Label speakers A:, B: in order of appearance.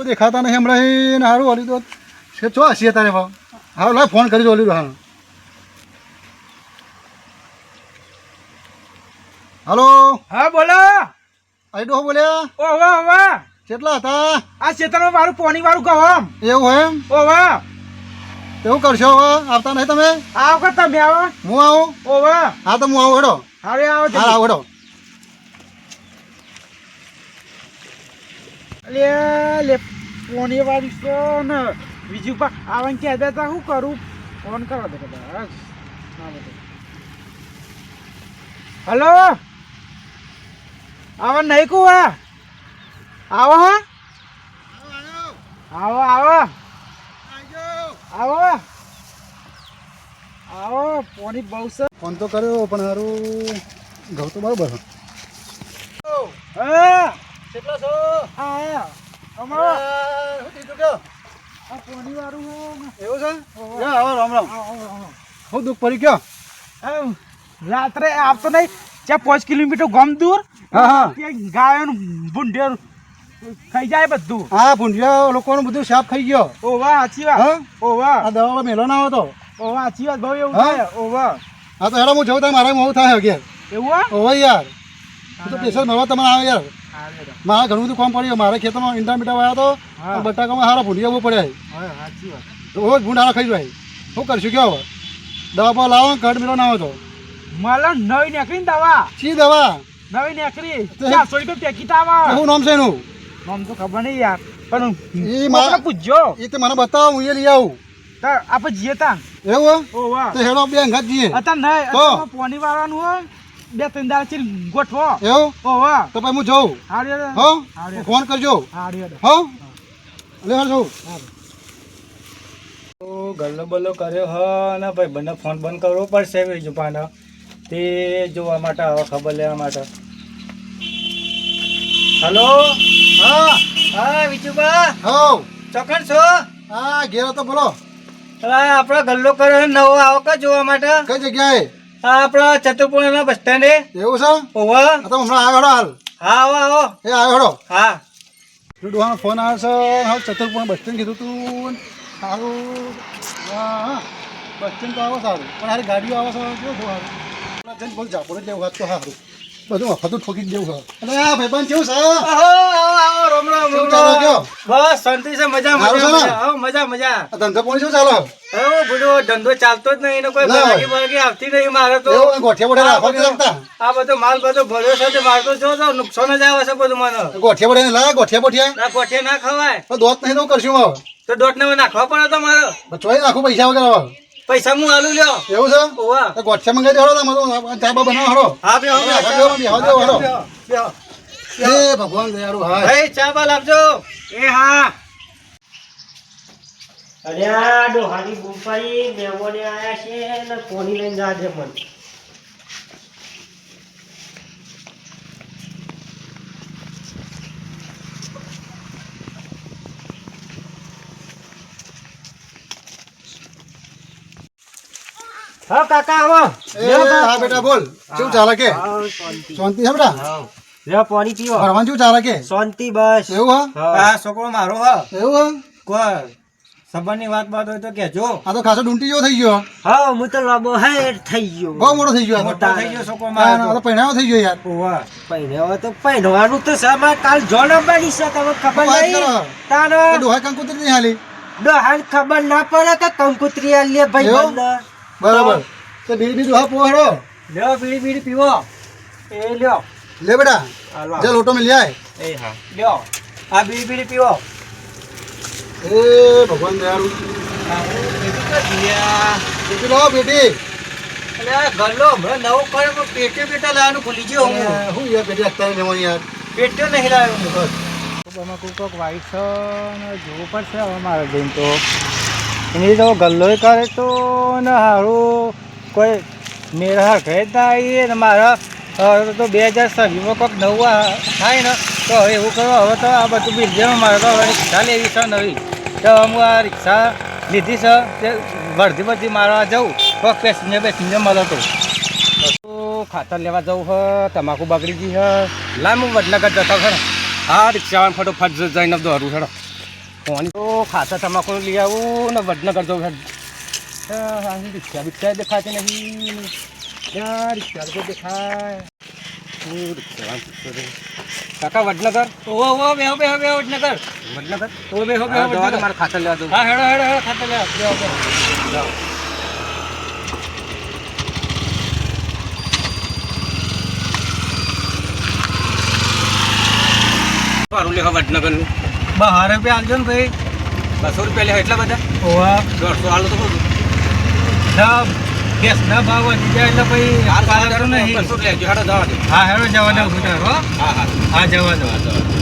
A: તો દેખાતા નહીં. હમણાં સારું ઓલી તો છે ચો હસીએ તારે ભાવ? હા લાય ફોન કરી ઓલી હા હલો.
B: હા બોલો.
A: આઈડો બોલ્યા?
B: ઓ વાહ વાહ
A: કેટલા હતા?
B: આ ખેતરમાં મારું પોણી વાળું કહો
A: એવું એમ?
B: ઓ વાહ
A: એવું કરશો હવે? આવતા નહીં તમે?
B: આવો તમે આવો.
A: હું આવું?
B: ઓ વાહ
A: હા તો હું આવું હેડો.
B: હવે આવો
A: હા આવું હેડો.
B: લે લે ફોન વાળું છે ને. બીજું પા આવન કે હતા શું કરું? ફોન કરો દે બસ. હા બધું. હલો? આવન નહીં કુવા આવો હા? આવો આવો. આવો. આવો પાણી બહુ છે.
A: ફોન તો કર્યો પણ સારું ઘઉં તો બરાબર
B: હા.
A: કેટલા છો?
B: આ અમારો.
A: શું કીધું કે
B: આ પાણી વાળું
A: એવું છે. આવો રામ રામ. હું દુઃખ પડી ગયો?
B: રાત્રે આપતો નહીં. ત્યાં પાંચ કિલોમીટર ગમ દૂર
A: હા હા.
B: ત્યાં ગાયોનું ખાઈ જાય બધું.
A: હા ભૂંઢિયા લોકોનું બધું સાફ થઈ ગયો.
B: ઓ વાહ સાચી વાત.
A: હા?
B: ઓ વાહ
A: આ દવાવાળો મેલો ના હતો
B: ઓ વાહ સાચી વાત. ભાઈ એવું
A: હા?
B: થાય. ઓ વાહ
A: હા તો હેડો હું જોઉં તારે મારે મોડું થાય અગિયાર
B: એવું હા?
A: ઓવે યાર. હું તો સ્પેશિયલ મળવા તમે આવે યાર. મારે ઘણું બધું કામ પડ્યું. મારે ખેતરમાં ઈંડા મીઠા વાયા તો બટાકામાં સારા
B: ભૂંડી આવવું પડે
A: રોજ ભૂંડ હારા ખાઈ જાય. શું કરશું કયો? હવે દવા બવા લાવો ઘટ મેલો ના આવે તો.
B: મળે નવી નેકરી દવા.
A: શી દવા?
B: નવી
A: નેકરી
B: ચારસો રૂપિયા પેકેટ આવા
A: શું નામ છે એનું?
B: નામ તો ખબર નહીં યાર. પણ
A: એ મા-
B: પૂછજો.
A: એ તો મને બતાવો હું એ લઈ આવું.
B: આપણે જીએ તા
A: એવું? તો હેડો બે અંગાત જીએ
B: અત્યારે નહીં પોની વાળવાનું હોય. બે ત્રણ દાડા ચીર ગોઠવો.
A: એવું?
B: ઓ વાહ
A: તો પછી હું જઉં.
B: હારી હેડો.
A: હો? ફોન કરજો.
B: હારી હેડો.
A: હો? લે હાલ જઉં.
C: તો ગલ્લો બલ્લો કર્યો હ ને ભાઈ બંને ફોન બંધ કરવો પડશે બીજું પાના. તે જોવા માટે હવે ખબર લેવા માટે. હલો?
A: હા
C: હા વિચુબા
A: હો.
C: ચોકન છો?
A: હા ઘેરો તો બોલો.
C: હા આપણો ગલ્લો કર્યો નવો આવો કે જોવા માટે?
A: કઈ જગ્યાએ?
C: આપણા ચતુર્પુરના બસ સ્ટેન્ડે
A: એવું છે?
C: ઓવા
A: તો હમણાં આવ્યો હાલ.
C: હા આવો આવો.
A: એ આવ્યો હેડો
C: હા.
A: ડોહાનો ફોન આવ્યો છે. હાલ ચતુર્પુર બસ સ્ટેન્ડ કીધું તું. સારું. હા હા. બસ સ્ટેન્ડ તો આવો સારું. પણ હારી ગાડીઓ આવો સારું કેવું સારું જઈને બોલ જા બોલે જેવું વાત તો સારું. બધું મફતું ઠોકી દેવું છે. અરે આ ભાઈબંધ કેવું છે?
C: બસ શાંતિ છે મજા મજા મજા આવો મજા મજા.
A: ધંધો પોણી શું ચાલો?
C: હવે બધો ધંધો ચાલતો જ નહીં કોઈ. બાકી બાકી આવતી નહીં મારે તો.
A: ગોઠિયા બોઠિયા રાખવા નથી
C: આ બધો માલ બધો ભર્યો છે તે મારતો જો તો નુકસાન જ આવે છે બધું મને.
A: ગોઠિયા બોઠે લા ગોઠિયા બોઠિયા?
C: ના કોઠે ના ખવાય.
A: તો દોત નહીં તો કરશું હવે
C: તો દોટ ને નાખવા પડે તો મારે
A: ચોઈ નાખું પૈસા વગર હવે
C: પૈસા હું આલુ લ્યો.
A: એવું છે?
C: ઓવા
A: તો ગોઠિયા મંગાઈ દે તમે તો ચા બા બનાવો હળો.
C: હા બે હવે
A: બેહો, બેહો, બેહો, બેહો, હળો.
C: બેહો.
A: એ ભગવાન દયાળુ હા
C: એ ચા બા લાવજો
B: એ હા.
D: અરે આ ડોહાની ગુફાઈ મહેમાને આયા છે ને કોની લઈને જાજે મને?
B: હા કાકા આવો.
A: હા બેટા બોલ. શું ચાલે કે? શાંતિ. છે બેટા?
D: લે પાણી પીવો
A: ભરવાનું શું ચાલે કે?
D: શાંતિ બસ.
A: એવું હા?
C: છોકરો મારો હા.
A: એવું હા?
C: સંબંધની વાત બાત હોય તો કહેજો.
A: આ તો ખાસો ડુંટી જેવો થઈ ગયો
D: હા. હું તો લાંબો હે થઈ ગયો.
A: બહુ મોટો થઈ ગયો આ
C: મોટો થઈ ગયો છોકરો મારો
A: તો પહેણાવો થઈ ગયો યાર.
C: ઓવા
D: પહેરવા તો પહેરવાનું તો કાલ જોન અંબાની છે તમે ખબર નહીં? તાનો
A: એ ડોહાઈ કંકોત્રી નહીં હાલી?
D: ડોહાન ખબર ના પડે કે કંકુત્રી આલી ભાઈ? બંધ
A: બરાબર. તો બીડી બીડી હા પોહડો
C: લ્યો બીડી બીડી પીવો. એ લ્યો.
A: લે બેટા. જે લોટો મે આય.
C: એ હા. લ્યો. આ બીડી બીડી પીવો.
A: એ ભગવાન દયાળુ. બેટી લાવો બેટી
C: આ ગલ્લો હમણાં નવો કર્યો પણ પેટે પેટા લાવવાનું ભૂલી ગયો હું.
A: શું યાર બેટી અત્યારે લેવાની યાર
C: પેટે નહીં લાવ્યો. હું
B: કોક વાઈટ છે ને જોવું પડશે હવે મારે જઈને તો. એની તો ગલ્લો કરે તો ને હારું. કોઈ મેળ હરખે જ ના આવીએ ને મારા તો બે હજાર છવ્વીસમાં કોઈક નવું થાય ને, તો હવે એવું કરો, હવે તો આ બધું બિલ્ડિંગ મારે તો રિક્ષા લેવી છે નવી. તો હું આ રિક્ષા લીધી છે, તે વર્ધી બધી મારવા જાઉં કોઈક પેસેન્જર પેસેન્જર મળે તો. તો ખાતર લેવા જવું હ તમાકુ બગડી ગઈ હ લાંબુ બદલા જતો ફટો હા રિક્ષાવાળા ફટોફટ જઈને દોરું હેડો.
E: ફોન તો ખાસા તમાકુ લઈ આવું ને વડનગર જવું રિક્ષા બિક્ષા દેખાતી નહીં યાર રિક્ષા તો દેખાય. કાકા વડનગર?
C: ઓહો ઓહો બેહો બેહો બેહો વડનગર.
E: વડનગર?
C: ઓ બેહો બેહો વડનગર.
E: મારે ખાતર લેવા દો
C: હા હેડો હેડો હેડો ખાતર લેવા બેહો બેહો.
E: મારું લેવા વડનગરનું.
C: બાર રૂપિયા આલજો ને ભાઈ.
E: બસો રૂપિયા લે એટલા બધા?
C: ઓવા
E: દોઢસો આલો તો બધું
C: ના ગેસના ભાવ વધી જાય એટલે ભાઈ આ પાલક તો નહીં. હા હેડો જવા દઉં હું.
E: હા હા.
C: હા જવા દો